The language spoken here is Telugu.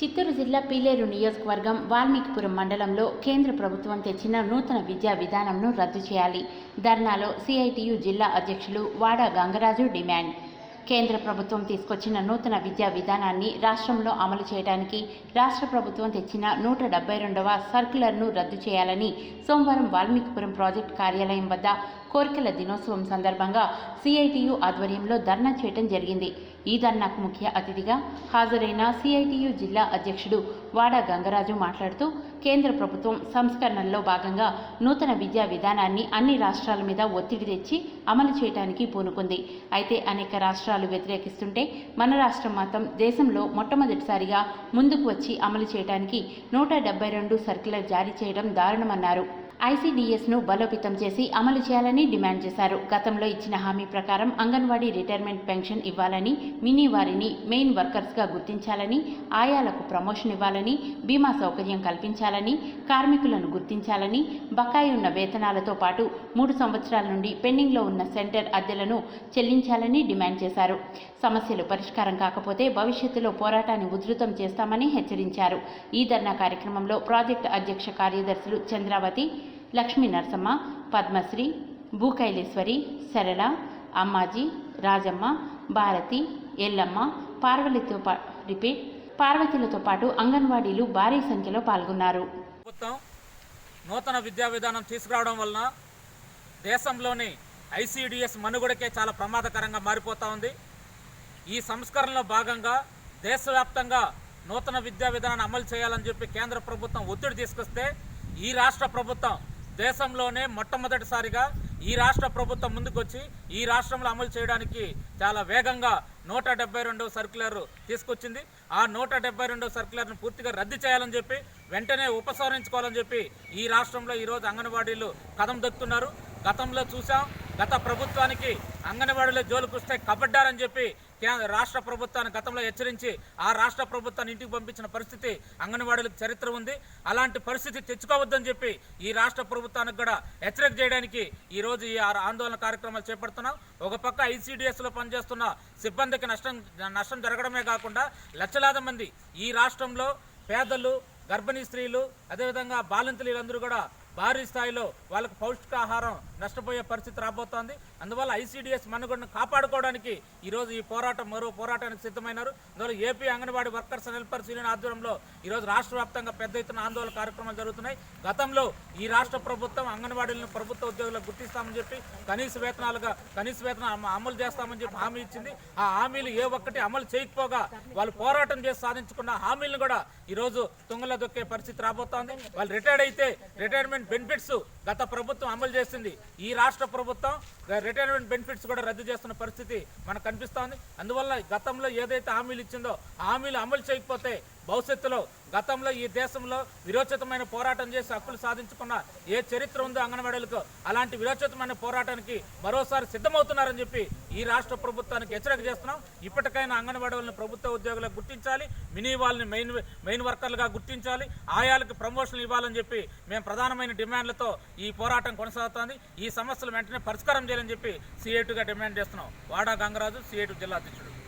చిత్తూరు జిల్లా పీలేరు నియోజకవర్గం వాల్మీకిపురం మండలంలో కేంద్ర ప్రభుత్వం తెచ్చిన నూతన విద్యా విధానంను రద్దు చేయాలి. ధర్నాలో సిఐటియు జిల్లా అధ్యక్షులు వాడా గంగరాజు డిమాండ్. కేంద్ర ప్రభుత్వం తీసుకొచ్చిన నూతన విద్యా విధానాన్ని రాష్ట్రంలో అమలు చేయడానికి రాష్ట్ర ప్రభుత్వం తెచ్చిన నూట డెబ్బై రెండవ సర్క్యులర్ను రద్దు చేయాలని సోమవారం వాల్మీకిపురం ప్రాజెక్టు కార్యాలయం వద్ద కోరికల దినోత్సవం సందర్భంగా సిఐటియు ఆధ్వర్యంలో ధర్నా చేయడం జరిగింది. ఈ ధర్నాకు ముఖ్య అతిథిగా హాజరైన సిఐటియు జిల్లా అధ్యక్షుడు వాడా గంగరాజు మాట్లాడుతూ కేంద్ర ప్రభుత్వం సంస్కరణల్లో భాగంగా నూతన విద్యా విధానాన్ని అన్ని రాష్ట్రాల మీద ఒత్తిడి తెచ్చి అమలు చేయడానికి పూనుకుంది. అయితే అనేక రాష్ట్రాలు వ్యతిరేకిస్తుంటే మన రాష్ట్రం మాత్రం దేశంలో మొట్టమొదటిసారిగా ముందుకు వచ్చి అమలు చేయడానికి నూట డెబ్బై రెండు సర్క్యులర్ జారీ చేయడం దారుణమన్నారు. ఐసీడీఎస్ను బలోపేతం చేసి అమలు చేయాలని డిమాండ్ చేశారు. గతంలో ఇచ్చిన హామీ ప్రకారం అంగన్వాడీ రిటైర్మెంట్ పెన్షన్ ఇవ్వాలని మినీ వారిని మెయిన్ వర్కర్స్గా గుర్తించాలని ఆయాలకు ప్రమోషన్ ఇవ్వాలని బీమా సౌకర్యం కల్పించాలని కార్మికులను గుర్తించాలని బకాయి ఉన్న వేతనాలతో పాటు మూడు సంవత్సరాల నుండి పెండింగ్లో ఉన్న సెంటర్ అద్దెలను చెల్లించాలని డిమాండ్ చేశారు. సమస్యలు పరిష్కారం కాకపోతే భవిష్యత్తులో పోరాటాన్ని ఉధృతం చేస్తామని హెచ్చరించారు. ఈ ధర్నా కార్యక్రమంలో ప్రాజెక్టు అధ్యక్ష కార్యదర్శులు చంద్రావతి లక్ష్మీ నరసమ్మ పద్మశ్రీ భూకైలేశ్వరి సరళ అమ్మాజీ రాజమ్మ భారతి ఎల్లమ్మ పార్వతితో పా రిపీట్ పార్వతీలతో పాటు అంగన్వాడీలు భారీ సంఖ్యలో పాల్గొన్నారు. ప్రభుత్వం నూతన విద్యా విధానం తీసుకురావడం వలన దేశంలోని ఐసీడిఎస్ మనుగడకే చాలా ప్రమాదకరంగా మారిపోతూ ఉంది. ఈ సంస్కరణలో భాగంగా దేశవ్యాప్తంగా నూతన విద్యా విధానాన్ని అమలు చేయాలని చెప్పి కేంద్ర ప్రభుత్వం ఒత్తిడి తీసుకొస్తే ఈ రాష్ట్ర ప్రభుత్వం దేశంలోనే మొట్టమొదటిసారిగా ఈ రాష్ట్ర ప్రభుత్వం ముందుకొచ్చి ఈ రాష్ట్రంలో అమలు చేయడానికి చాలా వేగంగా నూట డెబ్బై రెండవ సర్క్యులర్ తీసుకొచ్చింది. ఆ నూట డెబ్బై రెండవ సర్క్యులర్ను పూర్తిగా రద్దు చేయాలని చెప్పి వెంటనే ఉపసంహరించుకోవాలని చెప్పి ఈ రాష్ట్రంలో ఈరోజు అంగన్వాడీలు కథం దొక్కుతున్నారు. గతంలో చూసాం గత ప్రభుత్వానికి అంగన్వాడీలో జోలుకొస్తే కబడ్డారని చెప్పి రాష్ట్ర ప్రభుత్వాన్ని గతంలో హెచ్చరించి ఆ రాష్ట్ర ప్రభుత్వాన్ని ఇంటికి పంపించిన పరిస్థితి అంగన్వాడీలకు చరిత్ర ఉంది. అలాంటి పరిస్థితి తెచ్చుకోవద్దని చెప్పి ఈ రాష్ట్ర ప్రభుత్వానికి కూడా హెచ్చరిక చేయడానికి ఈ రోజు ఈ ఆందోళన కార్యక్రమాలు చేపడుతున్నాం. ఒక పక్క ఐసీడీఎస్లో పనిచేస్తున్న సిబ్బందికి నష్టం నష్టం జరగడమే కాకుండా లక్షలాది మంది ఈ రాష్ట్రంలో పేదలు గర్భిణీ స్త్రీలు అదేవిధంగా బాలింతలు వీళ్ళందరూ కూడా భారీ స్థాయిలో వాళ్ళకు పౌష్టికాహారం నష్టపోయే పరిస్థితి రాబోతోంది. అందువల్ల ఐసీడీఎస్ మనుగడను కాపాడుకోవడానికి ఈరోజు ఈ పోరాటం మరో పోరాటానికి సిద్ధమైనారు. అందువల్ల AP anganwadi workers helpers union ఆధ్వర్యంలో ఈరోజు రాష్ట్ర వ్యాప్తంగా పెద్ద ఎత్తున ఆందోళన కార్యక్రమాలు జరుగుతున్నాయి. గతంలో ఈ రాష్ట్ర ప్రభుత్వం అంగన్వాడీలను ప్రభుత్వ ఉద్యోగులకు గుర్తిస్తామని చెప్పి కనీస వేతనాలుగా కనీస వేతనం అమ- అమలు చేస్తామని చెప్పి హామీ ఇచ్చింది. ఆ హామీలు ఏ ఒక్కటి అమలు చేయకపోగా వాళ్ళు పోరాటం చేసి సాధించుకున్న హామీలను కూడా ఈరోజు తుంగల దొక్కే పరిస్థితి రాబోతోంది. వాళ్ళు రిటైర్డ్ అయితే రిటైర్మెంట్ బెనిఫిట్స్ గత ప్రభుత్వం అమలు చేసింది. ఈ రాష్ట్ర ప్రభుత్వం రిటైర్మెంట్ బెనిఫిట్స్ కూడా రద్దు చేస్తున్న పరిస్థితి మనకు కనిపిస్తోంది. అందువల్ల గతంలో ఏదైతే హామీలు ఇచ్చిందో హామీలు అమలు చేయకపోతే భవిష్యత్తులో గతంలో ఈ దేశంలో విరోచితమైన పోరాటం చేసి హక్కులు సాధించుకున్న ఏ చరిత్ర ఉందో అంగన్వాడీలకు అలాంటి విరోచితమైన పోరాటానికి మరోసారి సిద్ధమవుతున్నారని చెప్పి ఈ రాష్ట్ర ప్రభుత్వానికి హెచ్చరిక చేస్తున్నాం. ఇప్పటికైనా అంగన్వాడీలను ప్రభుత్వ ఉద్యోగులకు గుర్తించాలి. మినీ వాళ్ళని మెయిన్ మెయిన్ వర్కర్లుగా గుర్తించాలి. ఆయాలకు ప్రమోషన్లు ఇవ్వాలని చెప్పి మేము ప్రధానమైన డిమాండ్లతో ఈ పోరాటం కొనసాగుతోంది. ఈ సమస్యలు వెంటనే పరిష్కారం చేయాలని చెప్పి సిఐటుగా డిమాండ్ చేస్తున్నాం. వాడా గంగరాజు సిఐటు జిల్లా అధ్యక్షుడు.